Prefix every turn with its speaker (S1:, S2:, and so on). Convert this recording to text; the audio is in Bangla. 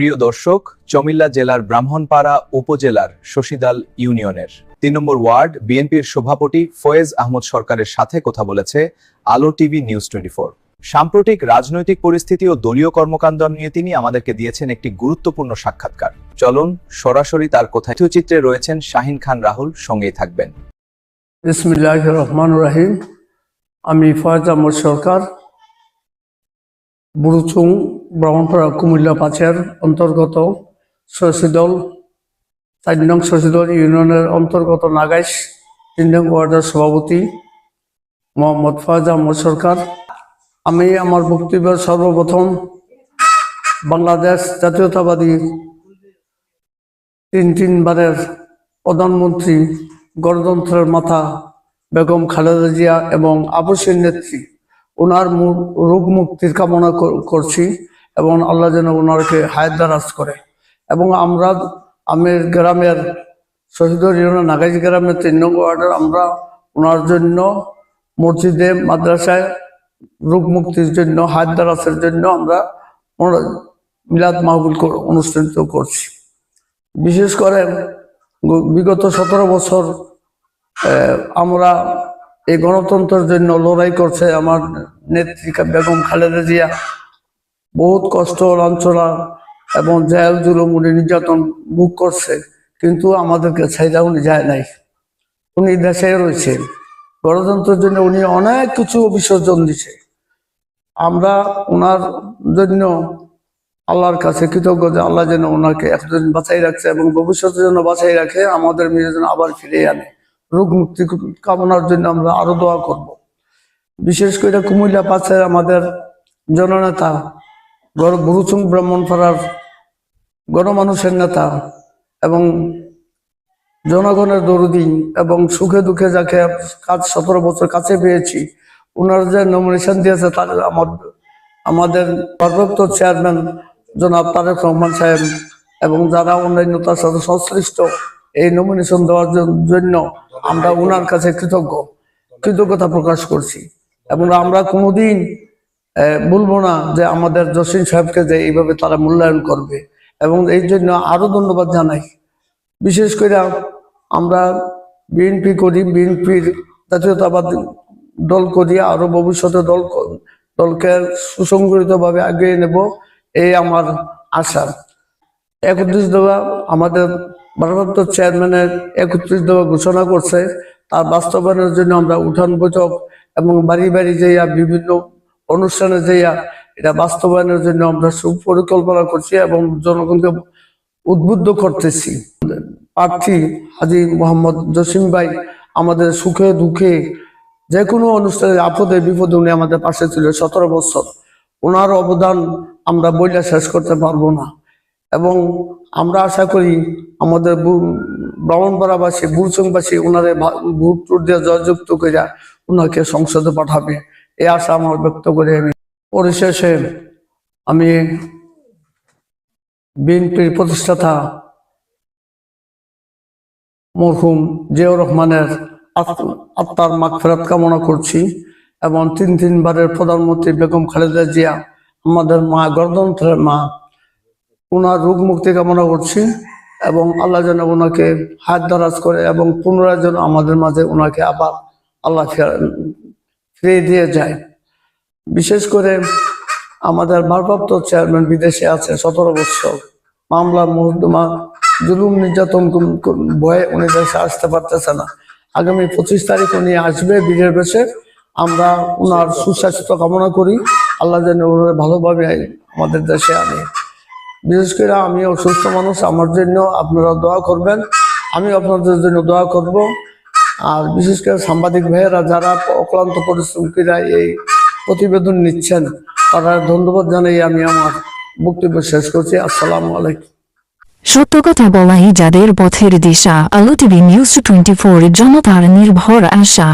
S1: প্রিয় দর্শক, চমিল্লা জেলার ব্রাহ্মণপাড়া উপজেলার শশীদাল ইউনিয়নের। তিন নম্বর ওয়ার্ড, বিএনপির সভাপতি ফয়েজ আহমদ সরকারের সাথে কথা বলেছে আলো টিভি নিউজ টোয়েন্টি সাম্প্রতিক রাজনৈতিক পরিস্থিতি ও দলীয় কর্মকাণ্ড নিয়ে তিনি আমাদেরকে দিয়েছেন একটি গুরুত্বপূর্ণ সাক্ষাৎকার। চলুন, সরাসরি তার কথা চিত্রে রয়েছেন শাহিন খান রাহুল, সঙ্গেই থাকবেন।
S2: রহমান রাহিম। আমি ফয়েজ আহমদ সরকার, বুড়ুচুং ব্রাহ্মণপাড়া কুমিল্লা পাঁচের অন্তর্গত শশীদল চার নং শশীদল ইউনিয়নের অন্তর্গত নাগাইশ, তিন নং ওয়ার্ডের সভাপতি মোহাম্মদ ফয়েজ আহমদ সরকার। আমি আমার বক্তব্যের সর্বপ্রথম বাংলাদেশ জাতীয়তাবাদী তিন তিনবারের প্রধানমন্ত্রী গণতন্ত্রের মাথা বেগম খালেদা জিয়া এবং আবশ্যের নেত্রী ওনার রোগ মুক্তির কামনা করছি। এবং আল্লাহ যেন ওনারকে হায়াত দারাজ করে। এবং আমরা আমের গ্রামের শহীদ ইউনিয়ন নাগাইজ গ্রামের তিন নং ওয়ার্ডের আমরা ওনার জন্য মসজিদে, মাদ্রাসায় রোগ মুক্তির জন্য, হায়াত জন্য আমরা মিলাদ মাহবুল অনুষ্ঠিত করছি। বিশেষ করে বিগত সতেরো বছর আমরা এই গণতন্ত্রের জন্য লড়াই করছে আমার নেত্রী বেগম খালেদা জিয়া। বহুত কষ্ট, লাঞ্ছনা এবং জেল, জুলুম উনি নির্যাতন ভোগ করছে, কিন্তু আমাদেরকে ছাইরা উনি যায় নাই। উনি দেশে রয়েছে। গণতন্ত্রের জন্য উনি অনেক কিছু বিসর্জন দিছে। আমরা ওনার জন্য আল্লাহর কাছে কৃতজ্ঞ যে আল্লাহ যেন ওনাকে এতদিন বাঁচাই রাখছে এবং ভবিষ্যতের জন্য বাঁচাই রাখে, আমাদের মেয়ের জন্য আবার ফিরে আনে। রোগ মুক্তি কামনার জন্য আমরা আরও দোয়া করব। বিশেষ করে কুমিল্লা পাশে আমাদের জননেতা গুরুচুং ব্রাহ্মণপাড়ার গণমানুষের নেতা এবং জনগণের দরদি এবং সুখে দুঃখে যাকে কাজ সতেরো বছর কাছে পেয়েছি ওনার যে নমিনেশন দিয়েছে তার আমার আমাদের ভারপ্রাপ্ত চেয়ারম্যান জনাব তারেক রহমান সাহেব এবং যারা অন্যান্য তার সাথে সংশ্লিষ্ট এই নমিনেশন দেওয়ার জন্য আমরা ওনার কাছে কৃতজ্ঞ, কৃতজ্ঞতা প্রকাশ করছি। এবং আমরা কোনোদিন বলব না যে আমাদের জসিম সাহেবকে যে এইভাবে তারা মূল্যায়ন করবে। এবং এই জন্য আরও ধন্যবাদ জানাই। বিশেষ করে আমরা বিএনপি করি, বিএনপির জাতীয়তাবাদ দল করি, আরও ভবিষ্যতে দল দলকে সুসংগঠিতভাবে এগিয়ে নেব, এই আমার আশা। একত্রিশ দফা আমাদের ভারপ্রাপ্ত চেয়ারম্যানের একত্রিশ দফা ঘোষণা করছে। তার বাস্তবায়নের জন্য আমরা উঠান বৈঠক এবং বাড়ি বাড়ি যাইয়া বিভিন্ন অনুষ্ঠানে যাইয়া এটা বাস্তবায়নের জন্য আমরা সুপরিকল্পনা করছি এবং জনগণকে উদ্বুদ্ধ করতেছি। প্রার্থী হাজি মোহাম্মদ জসিম ভাই আমাদের সুখে দুঃখে যে কোনো অনুষ্ঠানে আপদে বিপদে উনি আমাদের পাশে ছিল সতেরো বছর। ওনার অবদান আমরা বইটা শেষ করতে পারব না। এবং আমরা আশা করি আমাদের ব্রাহ্মণপাড়াবাসী বুড়চংবাসী ওনারে ভা- ভোট টোট দিয়ে জয়যুক্ত করে ওনাকে সংসদে পাঠাবে। এই আশা আমার ব্যক্ত করে আমি পরিশেষে আমি বিএনপির প্রতিষ্ঠাতা মরহুম জিয়াউর রহমানের আত- আত্মার মাগফেরাত কামনা করছি এবং তিন তিনবারের প্রধানমন্ত্রী বেগম খালেদা জিয়া আমাদের মা গণতন্ত্রের মা ওনার রোগ মুক্তি কামনা করছি এবং আল্লাহ যেন ওনাকে হাত দারাজ করে এবং পুনরায় যেন আমাদের মাঝে ওনাকে আবার আল্লাহ ফিরিয়ে দিয়ে যায়। বিশেষ করে আমাদের ভারপ্রাপ্ত চেয়ারম্যান বিদেশে আছে সতেরো বছর। মামলা মুহূর্তমা জুলুম নির্যাতন ভয়ে উনি দেশে আসতে পারতেছে না। আগামী পঁচিশ তারিখ উনি আসবে বীরের বেশে। আমরা ওনার সুস্বাস্থ্য কামনা করি। আল্লাহ যেন ওনার ভালোভাবে আমাদের দেশে আনে। বিশেষ করে আমি অসুস্থ মানুষ। আমার জন্য আপনারা দোয়া করবেন। আমি আপনাদের জন্য দোয়া করব। আর বিশেষ করে সাংবাদিক ভাইয়েরা যারা অক্লান্ত পরিশ্রমীরা এই প্রতিবেদন নিচ্ছেন, তারা ধন্যবাদ জানাই আমি আমার বক্তব্য শেষ করছি। আসসালামু আলাইকুম।
S3: সত্য কথা বলাই যাদের পথের দিশা, আলো টিভি নিউজ টোয়েন্টি ফোর জনতার নির্ভর আশা।